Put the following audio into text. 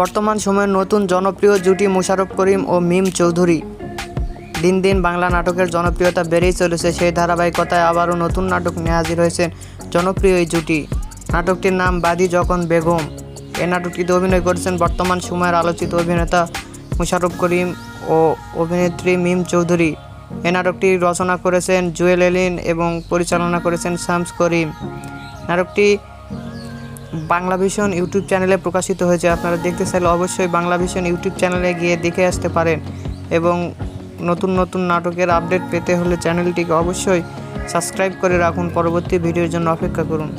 বর্তমান সময়ের নতুন জনপ্রিয় জুটি মোশাররফ করিম ও মিম চৌধুরী। দিন দিন বাংলা নাটকের জনপ্রিয়তা বেড়েই চলেছে, সেই ধারাবাহিকতায় আবারও নতুন নাটক নিয়ে হাজির হয়েছেন জনপ্রিয় এই জুটি। নাটকটির নাম বাদি যখন বেগম। এ নাটকটিতে অভিনয় করেছেন বর্তমান সময়ের আলোচিত অভিনেতা মুশাররফ করিম ও অভিনেত্রী মিম চৌধুরী। এই নাটকটি রচনা করেছেন জুয়েল এলিন এবং পরিচালনা করেছেন শামস করিম। নাটকটি বাংলা ভিশন ইউটিউব চ্যানেলে প্রকাশিত হয়েছে। আপনারা দেখতে চাইলে অবশ্যই বাংলা ভিশন ইউটিউব চ্যানেলে গিয়ে দেখে আসতে পারেন। এবং নতুন নতুন নাটকের আপডেট পেতে হলে চ্যানেলটিকে অবশ্যই সাবস্ক্রাইব করে রাখুন। পরবর্তী ভিডিওর জন্য অপেক্ষা করুন।